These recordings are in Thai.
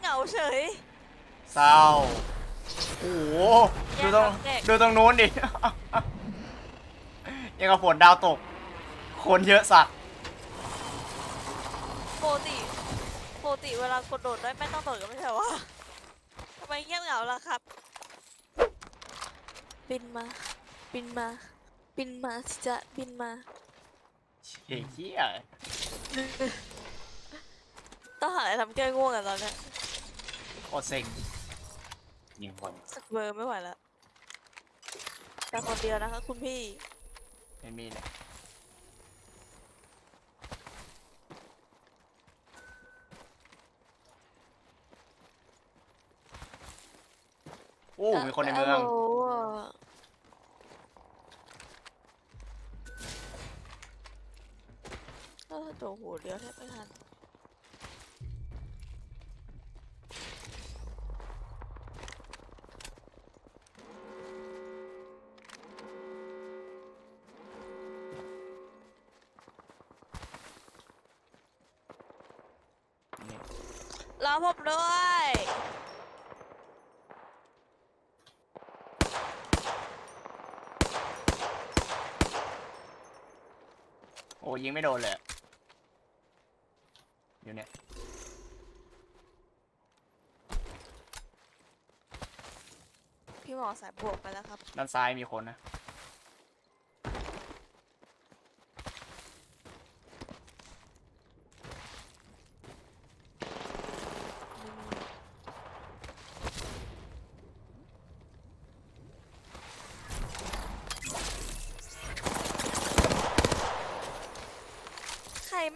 เหงาเฉย เศร้าโอ้โหแยดูกตรงแยกดูตรงนู้นดิ ยังกับฝนดาวตก คนเยอะสัตว์ปกติปกติเวลากดโดดได้ไม่ต้องโดดก็ไม่ใช่วะทำไมเงียบเหงาล่ะครับ บินมา บินมา บินมาสิจะบินมา เฮ้ยเหี้ยต้องหาอะไรทำแก้ง่วงกันตอนเนี้ย โคตรเซ็งยิงคนสักเบอร์ไม่ไหวแล้วแต่คนเดียวนะคะคุณพี่ ไม่มีเลยโอ้มีคนในเมือง โอ้โหเออตัวหูเดียวแทบไม่ทัน รอผมด้วยโอ้ยิงไม่โดนเลยอะอยู่เนี่ยพี่หมอสายบวกไปแล้วครับ ด้านซ้ายมีคนนะ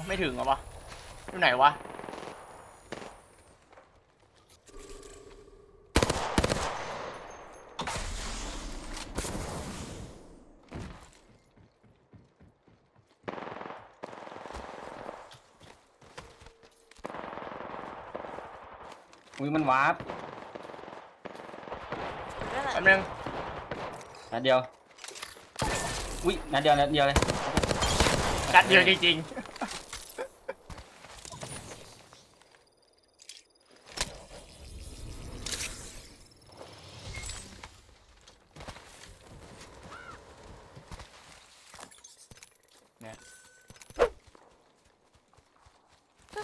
อ๋อไม่ถึงเหรอวะอยู่ไหนวะ อุ้ยมันวาร์ปนั่นแหละแป๊บนึงนัดเดียว อุ้ยนัดเดียวนัดเดียวเลย จัดเดียวจริงๆ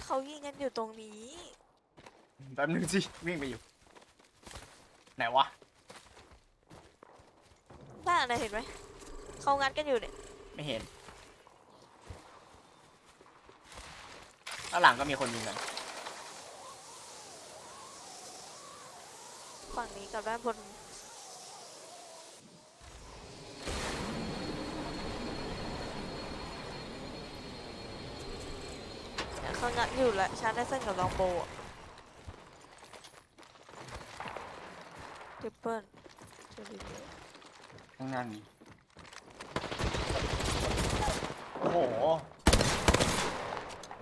เขายิงกันอยู่ตรงนี้ แป๊บนึงสิวิ่งไปอยู่ ไหนวะ บ้านอะไรเห็นไหม เขางัดกันอยู่เนี่ย ไม่เห็นด้านหลังก็มีคนยิงกัน ฝั่งนี้กับด้านบน เนี่ยเขางัดอยู่แหละชาร์จได้เส้นกับลองโบอะทริปเปิลเจอดีเลยข้างหน้ามีโอ้โห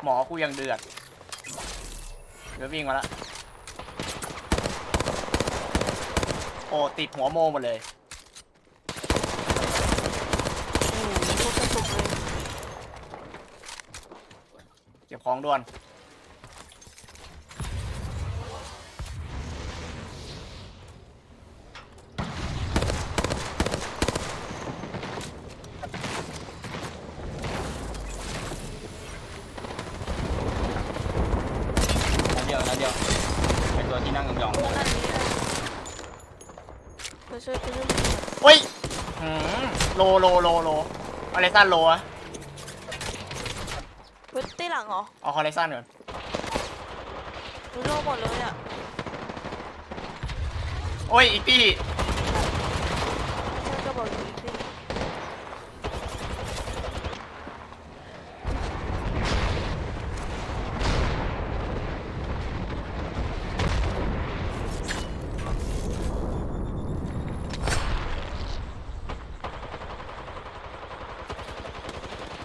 หมอกูยังเดือด เดี๋ยววิ่งมาละ โอ้ ติดหัวโมหมดเลย โอ้โหโคตรกระตุกเลย เก็บของด่วน นัดเดียวนัดเดียวเป็นตัวที่นั่งยองพวกอันนี้อะไปช่วยไปช่วยเฮ้ยหืหืมโลโลโลโลอเลซันโลอะพื้นที่ หลังเหรอเอาคอเลซันก่อนรู้โลกหมดเลยอะโอ้ยอีกพี่ ฉันก็บอกอยู่อีกที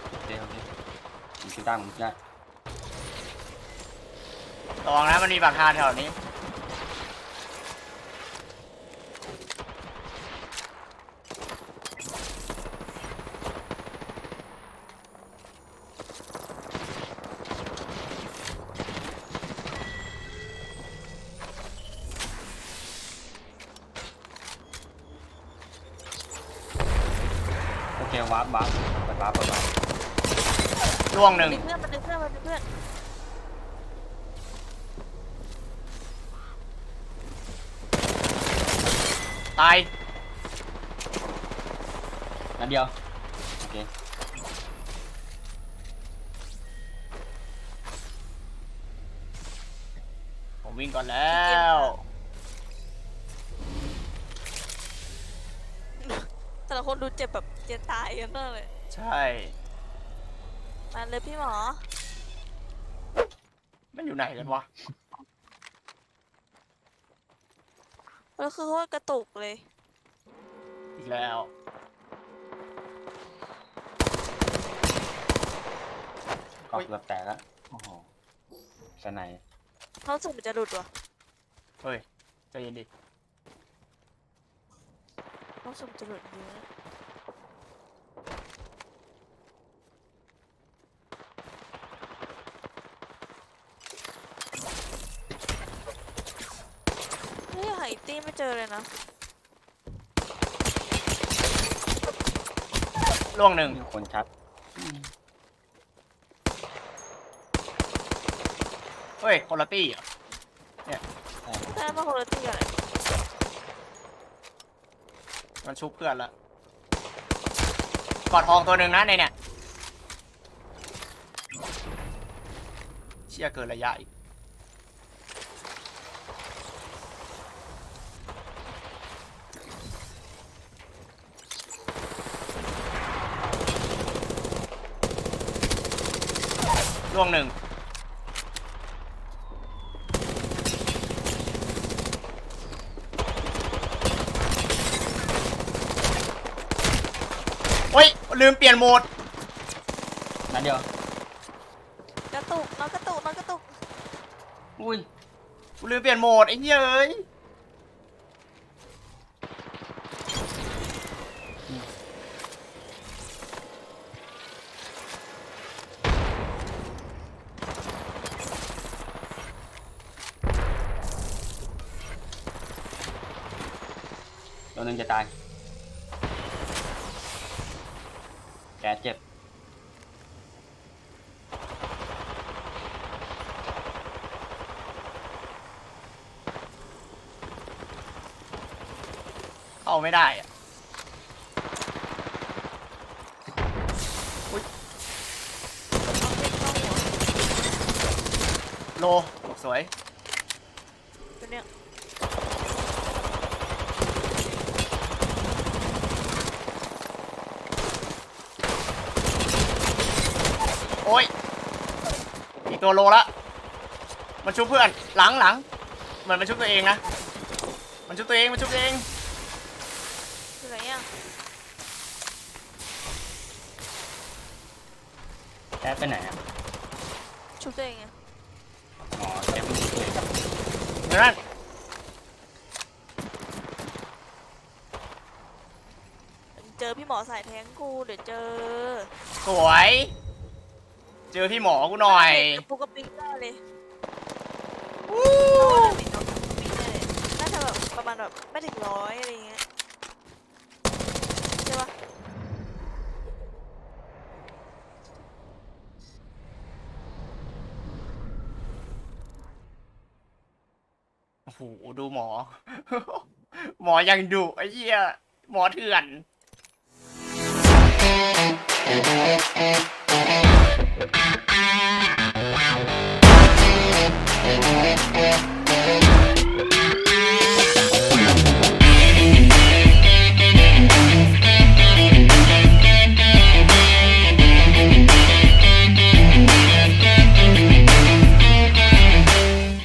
โอเคโอเคผม คิดได้ผมคิดได้ระวังนะมันมีปากทางแถวนี้ โอเควาร์ปวาร์ปเปิดวาร์ปเปิดวาร์ป ล่วงหนึ่งดึงเพื่อนมันดึงเพื่อนมันดึงเพื่อนตายนัดเดียว โอเค ผมวิ่งก่อนแล้ว แต่ละคนดูเจ็บแบบเจ็บตายกันมากเลย ใช่ มาเลยพี่หมอ มันอยู่ไหนกันวะแล้วคือโคตรกระตุกเลย อีกแล้ว ก็เกือบแตกแล้วโอ้โหสไนด์เขาสึกมันจะหลุดว่ะเฮ้ยใจเย็นดิเขาสึกมันจะหลุดเยอะเฮ้ยหายตี้ไม่เจอเลยนะล่วงหนึ่งมีคนชัดเฮ้ยคนละตี้เหรอได้มาคนละตี้กันเลยมันชุบเพื่อนละกอดทองตัวหนึ่งนะในเนี่ยเชี่ยเกินระยะอีก ล่วงหนึ่งโอ้ย ลืมเปลี่ยนโหมดนัดเดียว กระตุกน้องกระตุกน้องกระตุก อุ้ยกูลืมเปลี่ยนโหมดไอ้เหี้ยเอ้ย ตัวหนึ่งจะตาย แกเจ็บ เข้าไม่ได้อะโลสวย ตัวเนี้ย โอ้ย อีกตัวโลละมันชุบเพื่อนหลังหลังเหมือนมันชุบตัวเองนะมันชุบตัวเองมันชุบตัวเองอยู่ไหนอะแกไปไหนอะชุบตัวเองไงอ๋อแกเป็นตัวเองเดี๋ยวนั้นเจอพี่หมอสายแทงกูเดี๋ยวเจอสวย เจอพี่หมอกูหน่อยกระปุกกระปิกได้เลยวู้น้องกระปิกได้เลยน่าจะแบบประมาณแบบไม่ถึงร้อยอะไรเงี้ยใช่ปะโอ้โหดูหมอ หมอยังดุไอ้เหี้ยหมอเถื่อนเ